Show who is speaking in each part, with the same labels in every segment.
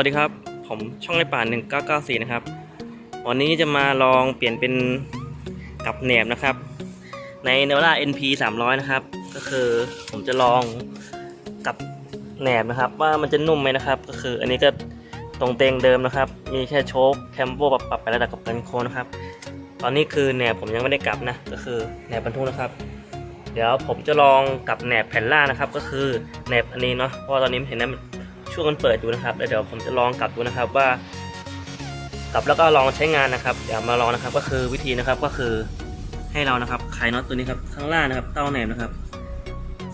Speaker 1: วัสดีครับ ผมช่องในป่า 1994 นะครับ วันนี้จะมาลองเปลี่ยนเป็นกับแหนบนะครับ ใน n นว a NP 300 นะครับ ก็คือผมจะลองกับแหนบนะครับ ว่ามันจะนุ่มไหมนะครับ ก็คืออันนี้ก็ตรงเตงเดิมนะครับ มีแค่โชคแคมโบปรับปรับไประดับกับกันโคนนะครับ ตอนนี้คือแหนบผมยังไม่ได้กลับนะ ก็คือแหนบบรรทุกนะครับ เดี๋ยวผมจะลองกับแหนบแผ่นล่างนะครับ ก็คือแหนบอันนี้เนาะ เพราะตอนนี้เห็นนะ ช่วงมันเปิดอยู่นะครับเดี๋ยวผมจะลองกลับดูนะครับว่ากลับแล้วก็ลองใช้งานนะครับ เดี๋ยวมาลองนะครับก็คือวิธีนะครับก็คือให้เรานะครับไขน็อตตัวนี้ครับข้างล่างนะครับเต้าแหนบนะครับ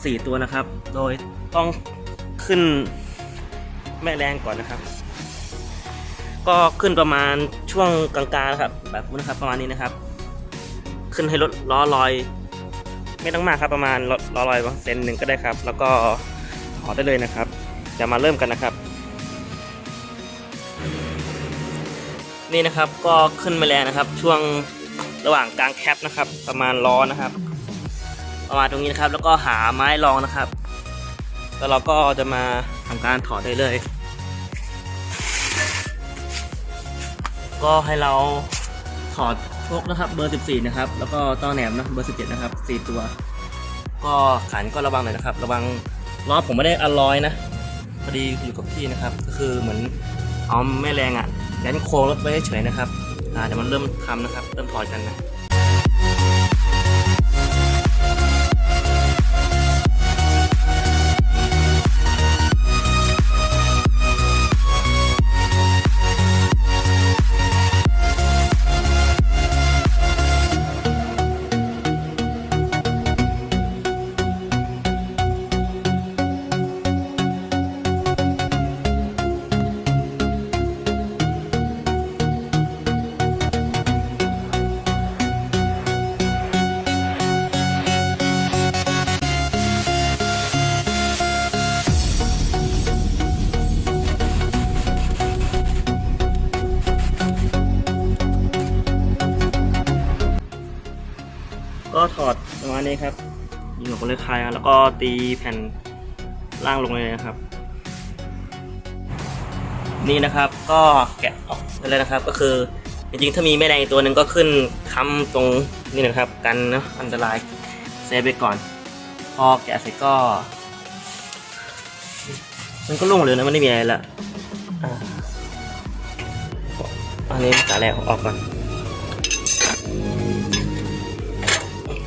Speaker 1: สี่ตัวนะครับ โดยต้องขึ้นแม่แรงก่อนนะครับ ก็ขึ้นประมาณช่วงกลางๆนะครับ แบบนี้นะครับประมาณนี้นะครับ ขึ้นให้รถล้อลอย ไม่ต้องมากครับประมาณล้อลอยเซนหนึ่งก็ได้ครับ แล้วก็ถอดได้เลยนะครับ เดี๋ยวมาเริ่มกันนะครับ นี่นะครับก็ขึ้นมาแล้วนะครับ ช่วงระหว่างกลางแคปนะครับ ประมาณล้อนะครับ ประมาณตรงนี้นะครับ แล้วก็หาไม้รองนะครับ แล้วเราก็จะมาทำการถอดได้เลย ก็ให้เราถอดพวกนะครับเบอร์ 14 นะครับ แล้วก็ต้อแหนมนะเบอร์ 17 นะครับ 4 ตัว ก็ขันก็ระวังหน่อยนะครับ ระวังล้อผมไม่ได้อลลอยนะ พอดีอยู่กับที่นะครับ ก็คือเหมือนเอาแม่แรงอะยันโค้งรถไว้เฉยนะครับอ่าเดี๋ยวมันเริ่มทำนะครับ เริ่มถอดกันนะ ยิงออกมเลยคลายแล้วก็ตีแผ่นล่างลงเลยนะครับ นี่นะครับก็แกะออกไปเลยนะครับ ก็คือจริงๆถ้ามีแม่แรงอีกตัวหนึ่งก็ขึ้นค้ำตรงนี่นะครับ กันเนาะอันตรายเซฟไปก่อน พอแกะเสร็จก็ มันก็โล่งเลยนะมันไม่มีอะไรละอันนี้สาแรกออกก่อน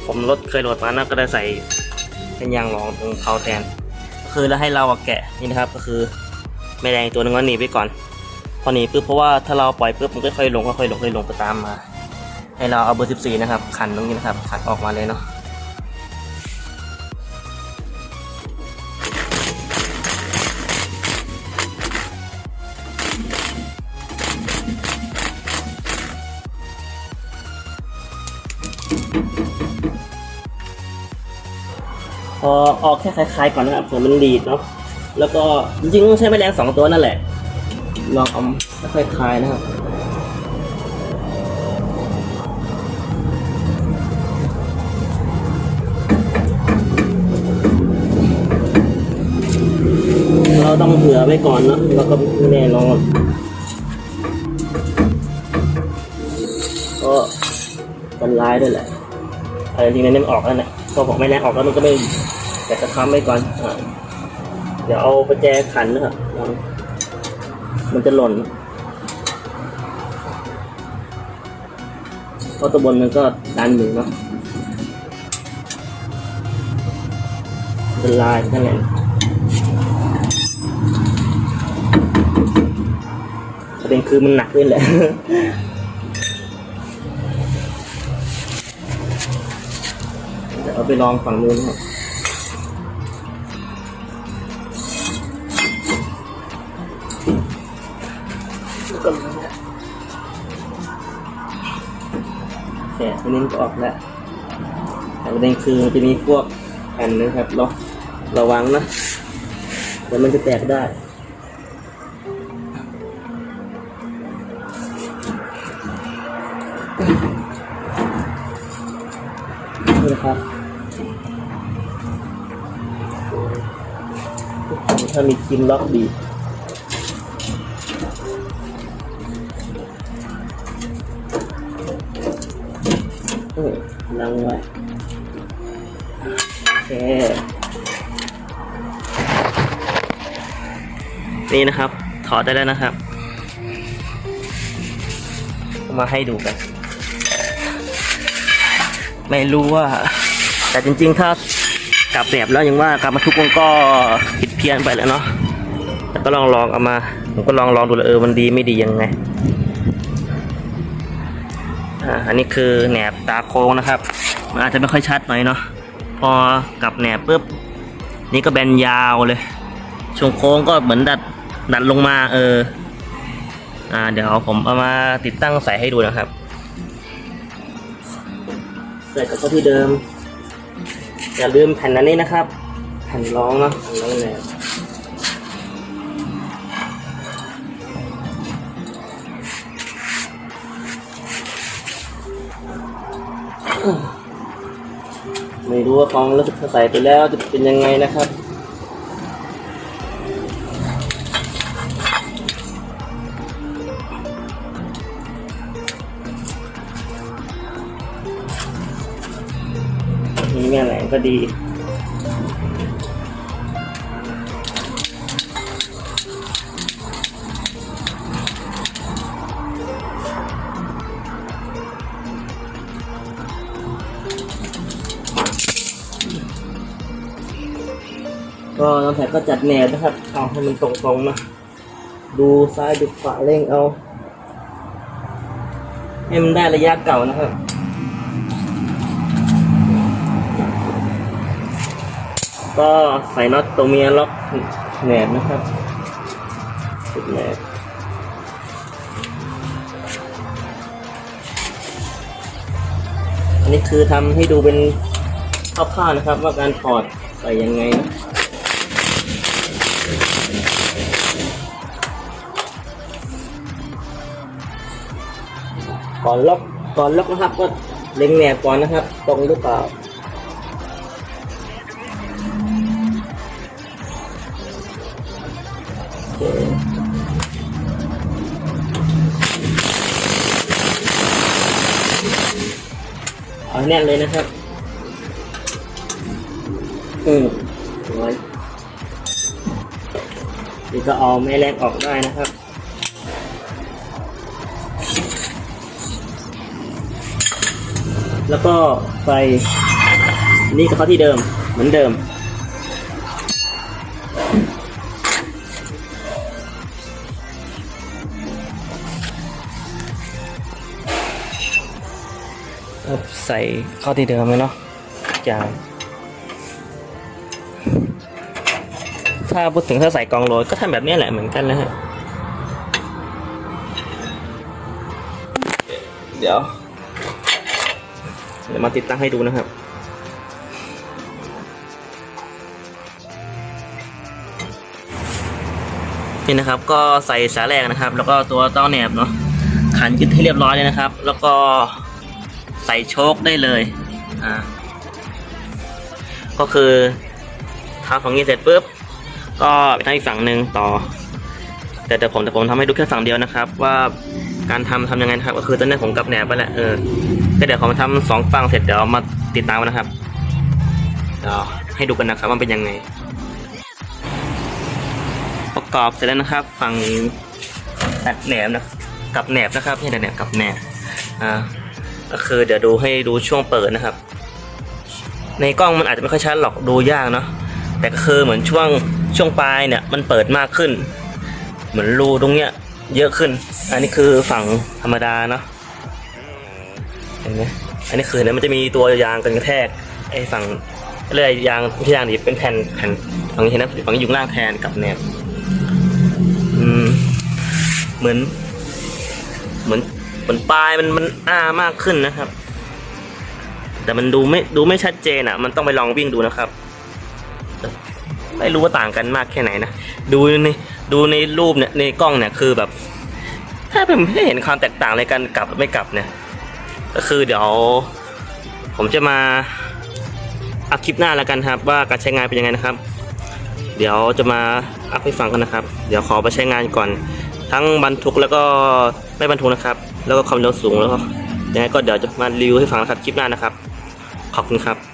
Speaker 1: ผมรถเคยโหลดมานะก็ได้ใส่ เป็นยางรองตรงเขาแทน ก็คือแล้วให้เราแกะนี่นะครับก็คือแม่แดงตัวนึงก็หนีไปก่อน พอหนีปุ๊บเพราะว่าถ้าเราปล่อยปุ๊บมันก็ค่อยลงค่อยลงค่อยลงไปตามมา ให้เราเอาเบอร์ 14 นะครับ ขันตรงนี้นะครับขันออกมาเลยเนาะ พอออกแค่คล้ายๆก่อนนะครับเผื่อมันดีดเนาะแล้วก็จริงๆต้องใช้แม่แรงสองตัวนั่นแหละลองเอาค่อยๆคลายนะครับเราต้องเผื่อไว้ก่อนเนาะแล้วก็ไม่แน่นอนก็กันร้ายด้วยแหละอะไรจริงๆเนี่ยมันออกแล้วเนี่ยพอบอกไม่แน่ออกแล้วมันก็ไม่ แต่จะค้ำไว้ก่อน เดี๋ยวเอาประแจขันนะครับ มันจะหล่นเพราะตัวบนมันก็ดันอยู่เนาะเป็นลายนั่นแหละประเด็นคือมันหนักด้วยแหละเดี๋ยวเอาไปลองฝั่งนู้นครับ แกะตัวนี้มันก็ออกแล้วแต่ประเด็นคือมันจะมีพวกแผ่นนะครับเราระวังนะเดี๋ยวมันจะแตกได้นี่นะครับถ้ามีกินล็อกดี ลังไว้โอเคนี่นะครับ ถอดได้แล้วนะครับ มาให้ดูกัน ไม่รู้ว่า แต่จริง ๆ ถ้ากลับแบบแล้วยังว่ากลับมาทุกวงก็ผิดเพี้ยนไปแล้วเนาะแต่ก็ลองลองเอามา ผมก็ลองลองดูแล้วเออมันดีไม่ดียังไง อ่าอันนี้คือแหนบตาโค้งนะครับมันอาจจะไม่ค่อยชัดหน่อยเนาะพอกับแหนบปุ๊บนี่ก็แบนยาวเลยช่วงโค้งก็เหมือนดัดดัดลงมาเอออ่าเดี๋ยวผมเอามาติดตั้งใส่ให้ดูนะครับใส่กับเข้าที่เดิม อย่าลืมแผ่นอันนี้นะครับ แผ่นรองเนาะแผ่นรองแหนบ ไม่รู้ว่าฟองแล้วถ้าใส่ไปแล้วจะเป็นยังไงนะครับมีแม่แหลงก็ดี ก็น้องแผนก็จัดแนวนะครับ เอาให้มันตรงๆนะดูซ้ายดูขวาเร่งเอาให้มันได้ระยะเก่านะครับก็ใส่น็อตตัวเมียล็อกแหนบนะครับติดแหนบอันนี้คือทำให้ดูเป็นคร่าวๆนะครับ ว่าการถอดใส่ยังไงนะ ก่อนล็อกก่อนล็อกนะครับ ก็เล็งแหนบก่อนนะครับ ตรงหรือเปล่าเอาแน่นเลยนะครับ อืมไว้นี่ก็เอาแม่แรงออกได้นะครับ แล้วก็ไฟนี่ก็เข้าที่เดิมเหมือนเดิม ใส่เข้าที่เดิมเลยเนาะจางถ้าพูดถึงถ้าใส่กองโรยก็ทำแบบนี้แหละเหมือนกันนะฮะ เดี๋ยว เดี๋ยวมาติดตั้งให้ดูนะครับนี่นะครับก็ใส่สายแรกนะครับ แล้วก็ตัวเต้าแหนบเนาะขันยึดให้เรียบร้อยเลยนะครับ แล้วก็ใส่โชคได้เลยอ่าก็คือทำฝั่งนี้เสร็จปุ๊บก็ไปทำอีกฝั่งหนึ่งต่อ แต่แต่ผมแต่ผมทำให้ดูแค่ฝั่งเดียวนะครับ ว่าการทำทำยังไงนะครับ ก็คือตอนนี้ผมกับแหนบไปแหละเออ ก็เดี๋ยวผมทำสองฝั่งเสร็จเดี๋ยวมาติดตามกันนะครับเดี๋ยวให้ดูกันนะครับว่าเป็นยังไง ประกอบเสร็จแล้วนะครับ ฝั่งตัดแหนบนะกับแหนบนะครับให้แต่แหนบกับแหนบอ่าก็คือเดี๋ยวดูให้ดูช่วงเปิดนะครับ ในกล้องมันอาจจะไม่ค่อยชัดหรอกดูยากเนาะแต่ก็คือเหมือนช่วงช่วงปลายเนี่ยมันเปิดมากขึ้น เหมือนรูตรงเนี้ยเยอะขึ้น อันนี้คือฝั่งธรรมดาเนาะ เห็นไหมอันนี้คือเนี่ยมันจะมีตัวยางกันกระแทกไอ้ฝั่งเรื่อยยางที่ยางนี่เป็นแผ่นแผ่นฝั่งนี้เห็นนะฝั่งนี้อยู่ข้งล่างแทนกับแนบอืมเหมือน เหมือนเหมือนปลายมันมันอ้ามากขึ้นนะครับ แต่มันดูไม่ดูไม่ชัดเจนอะ มันต้องไปลองวิ่งดูนะครับ ไม่รู้ว่าต่างกันมากแค่ไหนนะดูในดูในรูปเนี่ยในกล้องเนี่ยคือแบบ ถ้าผมไม่เห็นความแตกต่างในการกลับไม่กลับเนี่ย ก็คือเดี๋ยว ผมจะมาอัพคลิปหน้าแล้วกันครับ ว่าการใช้งานเป็นยังไงนะครับ เดี๋ยวจะมาอัพให้ฟังกันนะครับ เดี๋ยวขอไปใช้งานก่อน ทั้งบรรทุกแล้วก็ไม่บรรทุกนะครับ แล้วก็ความเร็วสูงแล้วก็ยังไงก็เดี๋ยวจะมารีวิวให้ฟังนะครับคลิปหน้านะครับ ขอบคุณครับ